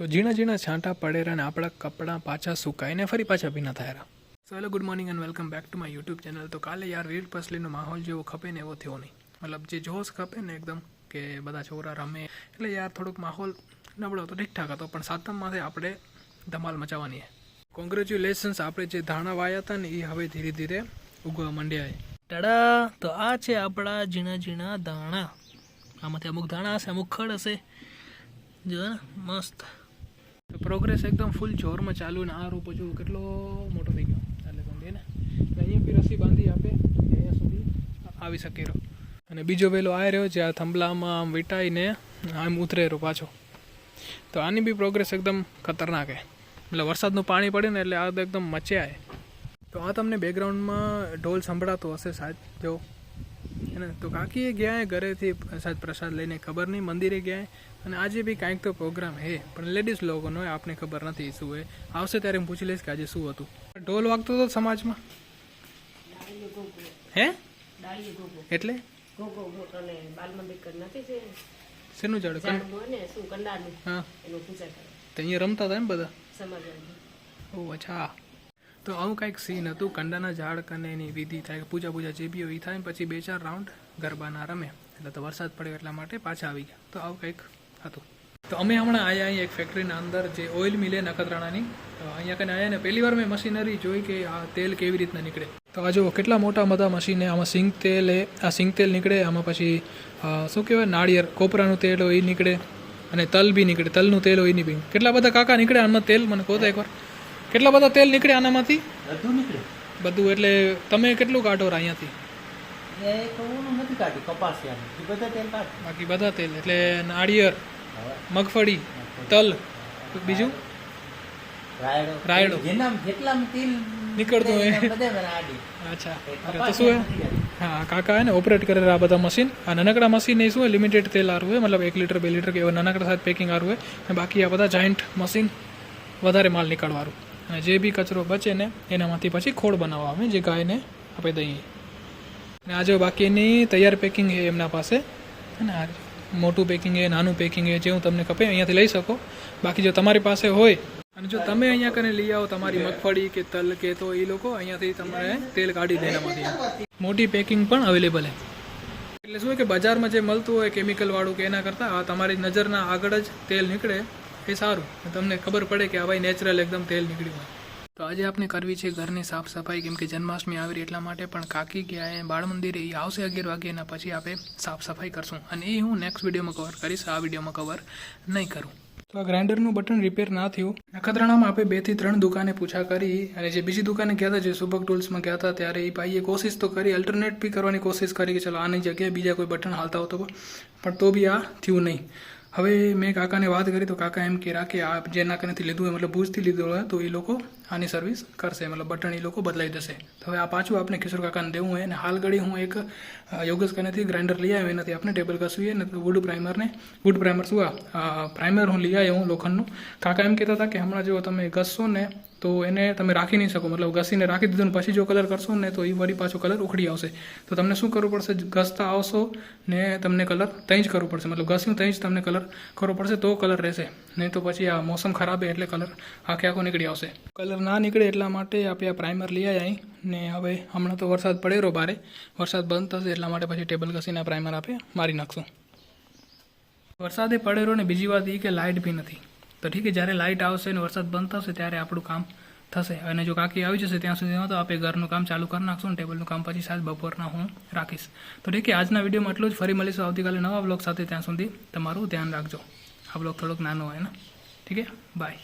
તો ઝીણા ઝીણા છાંટા પડેરા અને આપણા કપડાં પાછા સુકાઈને ફરી પાછા ભીના થયા so hello good morning and welcome back to my YouTube channel તો કાલે યાર વીર પસલીનો માહોલ જેવો ખપે ને એવો થયો નહીં. મતલબ જે જોશ ખપે ને એકદમ કે બધા છોકરા રમે. એટલે યાર થોડોક માહોલ નબળો હતો ઠીકઠાક હતો, પણ સાતમમાંથી આપણે ધમાલ મચાવવાની કોંગ્રેચ્યુલેશન્સ આપણે જે ધાણા વાયા હતા ને એ હવે ધીરે ધીરે ઉગવા માંડ્યા ટાડા! તો આ છે આપણા ઝીણા ઝીણા ધાણા. આમાંથી અમુક ધાણા હશે, અમુક ખડ હશે. જો ને મસ્ત. પ્રોગ્રેસ એકદમ ફૂલ જોરમાં ચાલુ ને આ રૂપ જુઓ કેટલો મોટો થઈ ગયો. ચાલે સમજે ને? અહીંયા બી રસી બાંધી આપે, અહીંયા સુધી આવી શકે રહ્યો અને બીજો વેલો આ રહ્યો જે આ થંભલામાં આમ વીટાઈને આમ ઉતરે રહ્યો પાછો. તો આની બી પ્રોગ્રેસ એકદમ ખતરનાક હે. એટલે વરસાદનું પાણી પડે ને એટલે આ એકદમ મચ્યા તો આ તમને બેકગ્રાઉન્ડમાં ઢોલ સંભળાતો હશે સાહેબ, જો. એને તો કાકીએ ગયા ઘરેથી પ્રસાદ પ્રસાદ લઈને ખબર નહીં મંદિરે ગયા. અને આજે બી કાંઈક તો પ્રોગ્રામ હે પણ લેડીઝ લોકોનો આપને ખબર નથી શું હે. આવશે ત્યારે હું પૂછી લઈશ કે આજે શું હતું. ઢોલ વાગતો હતો સમાજમાં? હે? એટલે? શેનું ઝાડ? ને હા. અહીંયા રમતા હતા ને બધા? ઓ અચ્છા. તો આવું કંઈક સીન હતું, કંડાના ઝાડ કને એની વિધિ થાય, પૂજા પૂજા જે બી હોય થાય પછી બે ચાર રાઉન્ડ ગરબાના રમે. એટલે તો વરસાદ પડ્યો એટલા માટે પાછા આવી ગયા. તો આવું કંઈક હતું. તો અમે હમણાં આવ્યા અહીં એક ફેક્ટરીના અંદર જે ઓઇલ મિલે નખત્રાણાની. અહીંયા કને આવ્યા ને પહેલી વાર મેં મશીનરી જોઈ કે આ તેલ કેવી રીતના નીકળે. તો આ જો કેટલા મોટા બધા મશીન આમાં સિંગ તેલ એ આ સિંગ તેલ નીકળે, આમાં પછી શું કહેવાય, નાળિયેર, કોપરાનું તેલ હોય એ નીકળે, અને તલ બી નીકળે, તલનું તેલ હોય એની બી કેટલા બધા કાકા નીકળે આમાં તેલ મને કહો તો એકવાર. કેટલા બધા તેલ નીકળે આનામાંથી? બધું નીકળે. બધું એટલે તમે કેટલું કાઢો અહીંયાથી? એ કવું નથી કાઢી કપાસિયાનું એ બધા તેલ કાઢ. બાકી બધા તેલ એટલે નાળિયેર હવે. મગફળી તલ બીજું? રાયડો. રાયડો. જેના જેટલામાં તેલ નીકળતું હોય. નીકળે બધે મને આડી. અચ્છા. એ અરે તો શું કપાસિયા નથી કાઢી. હે હા કાકા હે ને ઓપરેટ કરેલા આ બધા મશીન આ નાનકડા મશીન એ શું હોય લિમિટેડ તેલ આરું હોય મતલબ એક લીટર બે લીટર કે એવા નાનકડા સાથે પેકિંગ આરું હોય અને બાકી આ બધા જાયન્ટ મશીન વધારે માલ નીકળવાળું. અને જે બી કચરો બચે ને, એનામાંથી પછી ખોળ બનાવવા અમે જે ગાયને આપી દઈએ અને આ જો બાકીની તૈયાર પેકિંગ છે એમના પાસે. અને આ મોટું પેકિંગ છે, નાનું પેકિંગ છે, જે હું તમને ખપે, અહીંયાથી લઈ શકો. બાકી જો તમારી પાસે હોય, અને જો તમે અહીંયા કરીને લઈ આવો તમારી મગફળી કે તલ કે તો એ લોકો, અહીંયાથી તમારે તેલ કાઢી દે એનામાંથી. મોટી પેકિંગ પણ અવેલેબલ છે. એટલે શું કે બજારમાં જે મળતું હોય કેમિકલ વાળું કે એના કરતાં, આ તમારી નજરના આગળ જ તેલ નીકળે. એ સારું. તમને ખબર પડે કે આ ભાઈ નેચરલ એકદમ તેલ નીકળ્યું હોય. તો આજે આપણે કરવી છે ઘરની સાફ સફાઈ કેમ કે જન્માષ્ટમી આવી રહી એટલા માટે પણ કાકી ગયા એ બાળ મંદિરે એ આવશે અગિયાર વાગે એના પછી આપણે સાફ સફાઈ કરશું. અને એ હું નેક્સ્ટ વિડીયોમાં કવર કરીશ. આ વિડીયોમાં કવર નહીં કરું. તો આ ગ્રાઇન્ડરનું બટન રિપેર ના થયું. નખત્રાણામાં આપણે બેથી ત્રણ દુકાને પૂછા કરી. અને જે બીજી દુકાને ગયા હતા, જે સુભક ટૂલ્સમાં ગયા હતા, ત્યારે એ ભાઈએ કોશિશ તો કરી અલ્ટરનેટ બી કરવાની કોશિશ કરી કે ચલો આની જગ્યાએ બીજા કોઈ બટન હાલતા હોતો પણ તો બી આ થયું નહીં. હવે મેં કાકાને વાત કરી તો કાકા એમ કે આ જેના કનેથી લીધું હોય, મતલબ ભૂજથી લીધું હોય, તો એ લોકો આની સર્વિસ કરશે, મતલબ બટન એ લોકો બદલાઈ દેશે તો હવે આ પાછું આપણે કિશોર કાકાને દેવું હોય અને હાલ ઘડી હું એક યોગસ કનેથી ગ્રાઇન્ડર લઈ આવ્યો, એનાથી આપણે ટેબલ ઘસવીએ ને વુડ પ્રાઇમરને વુડ પ્રાઇમર શું આ પ્રાઇમર હું લઈ આવ્યો હું લોખંડનું. કાકા એમ કહેતા હતા કે, હમણાં જો તમે ઘસશો ને તો એને તમે રાખી નહીં શકો. મતલબ ઘસીને રાખી દીધું ને પછી જો કલર કરશો ને તો એ વળી પાછો કલર ઉખડી આવશે. તો તમને શું કરવું પડશે? ઘસતા આવશો ને તમને કલર ત્યાં જ કરવું પડશે. મતલબ ઘસ્યું ત્યાં જ તમને કલર કરવો પડશે તો કલર રહેશે. નહીં તો પછી આ મોસમ ખરાબ એટલે કલર આખે આખો નીકળી આવશે. કલર ના નીકળે એટલા માટે આપણે આ પ્રાઇમર લઈ આવ્યા અહીં ને હવે હમણાં તો વરસાદ પડેરો બારે વરસાદ બંધ થશે એટલા માટે પછી ટેબલ ઘસીને પ્રાઇમર આપે મારી નાખશું. વરસાદે પડેલો ને બીજી વાત એ કે લાઇટ બી નથી. તો ઠીક છે, જ્યારે લાઇટ આવશે અને વરસાદ બંધ થશે ત્યારે આપણું કામ થશે. અને જો કાકી આવી જશે ત્યાં સુધીમાં તો આપણે ઘરનું કામ ચાલુ કરી નાખશું ને ટેબલનું કામ પછી સાંજ બપોરના હું રાખીશ. તો ઠીક છે, આજના વિડીયોમાં એટલું જ. ફરી મળીશું આવતીકાલે નવા બ્લોગ સાથે ત્યાં સુધી તમારું ધ્યાન રાખજો. આ બ્લોગ થોડોક નાનો હોય ને. ઠીક છે, બાય.